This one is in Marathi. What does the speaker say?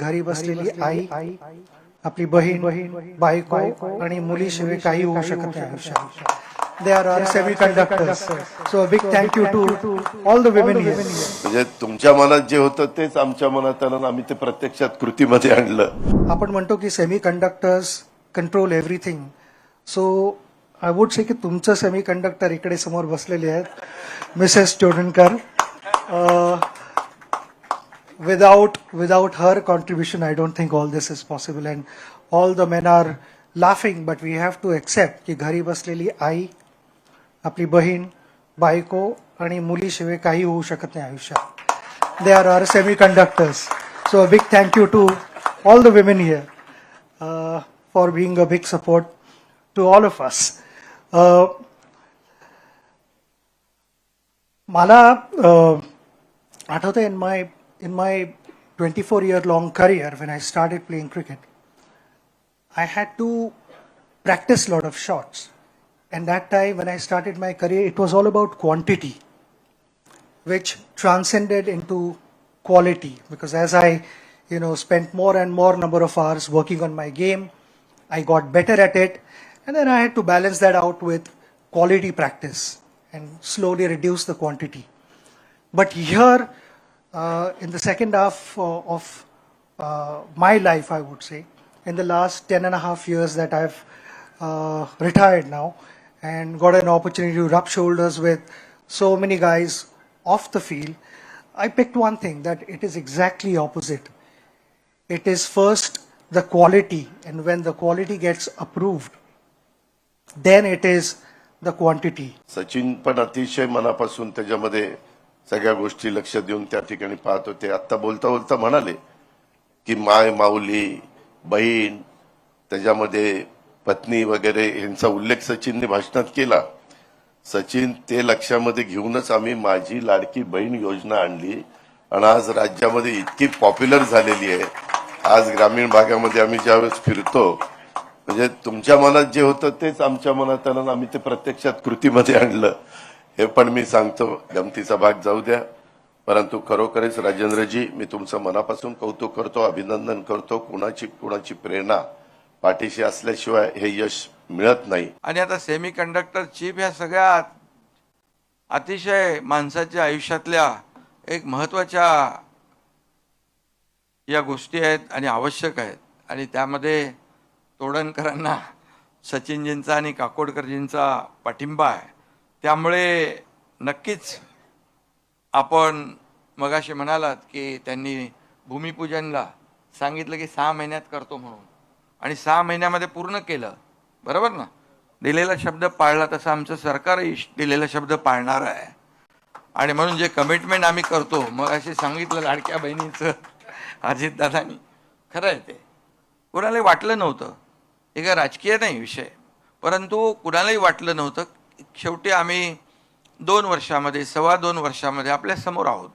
घरी बसलेली आई आपली बहीण बायको आणि मुलीशिवाय काही होऊ शकत नाही आयुष्यात they are are semiconductors so big thank you to all the women म्हणजे तुमच्या मनात जे होतं तेच आमच्या मनात आलं आम्ही ते प्रत्यक्षात कृतीमध्ये आणलं. आपण म्हणतो की semiconductors control everything so I would say की तुमचं सेमी कंडक्टर इकडे समोर बसलेले आहेत. Mrs Chodankar without without her contribution i don't think all this is possible and all the men are laughing but we have to accept की घरी बसलेली आई आपली बहीण बायको आणि मुलीशिवाय काही होऊ शकत नाही आयुष्यात they are are semiconductors so big thank you to all the women here for being a big support to all of us मला uh, आठवतं in my in my 24 year long career when I started playing cricket, I had to practice a lot of shots. And that time when I started my career, it was all about quantity, which transcended into quality. Because as I, you know, spent more and more number of hours working on my game, I got better at it. And then I had to balance that out with quality practice and slowly reduce the quantity. But here, in the second half uh, of uh, my life, I would say, in the last 10 and a half years that I've uh, retired now and got an opportunity to rub shoulders with so many guys off the field, I picked one thing that it is exactly opposite. It is first the quality, and when the quality gets approved, then it is the quantity. Sachin पण अतिशय मनापासून त्याच्यामध्ये सगळ्या गोष्टी लक्ष देऊन त्या ठिकाणी पाहत. होते आता बोलता बोलता म्हणाले की माय माऊली बहीण त्याच्यामध्ये पत्नी वगैरे यांचा उल्लेख सचिनने भाषणात केला. सचिन ते लक्षामध्ये घेऊनच आम्ही माझी लाडकी बहीण योजना आणली आणि आज राज्यामध्ये इतकी पॉप्युलर झालेली आहे. आज ग्रामीण भागामध्ये आम्ही ज्यावेळेस फिरतो म्हणजे तुमच्या मनात जे होतं तेच आमच्या मनात आलं आम्ही ते प्रत्यक्षात कृतीमध्ये आणलं. हे पण मी सांगतो गमतीचा भाग जाऊ द्या. परंतु खरोखरच राजेंद्रजी मी तुमचं मनापासून कौतुक करतो अभिनंदन करतो. कुणाची कुणाची प्रेरणा पाठीशी असल्याशिवाय हे यश मिळत नाही. आणि आता सेमी कंडक्टर चिप ह्या सगळ्या अतिशय माणसाच्या आयुष्यातल्या एक महत्त्वाच्या या गोष्टी आहेत आणि आवश्यक आहेत. आणि त्यामध्ये तोडणकरांना सचिनजींचा आणि काकोडकरजींचा पाठिंबा आहे. त्यामुळे नक्कीच आपण मगाशी म्हणालात की त्यांनी भूमिपूजनला सांगितलं की सहा महिन्यात करतो म्हणून. आणि सहा महिन्यामध्ये पूर्ण केलं. बरोबर ना? दिलेला शब्द पाळला तसं आमचं सरकारही दिलेला शब्द पाळणार आहे. आणि म्हणून जे कमिटमेंट आम्ही करतो मग असे सांगितलं लाडक्या बहिणीचं अजितदादांनी. खरं आहे ते. कुणालाही वाटलं नव्हतं. हे काय राजकीय नाही विषय. परंतु कुणालाही वाटलं नव्हतं. शेवटी आम्ही दोन वर्षामध्ये सव्वा दोन वर्षामध्ये आपल्यासमोर आहोत.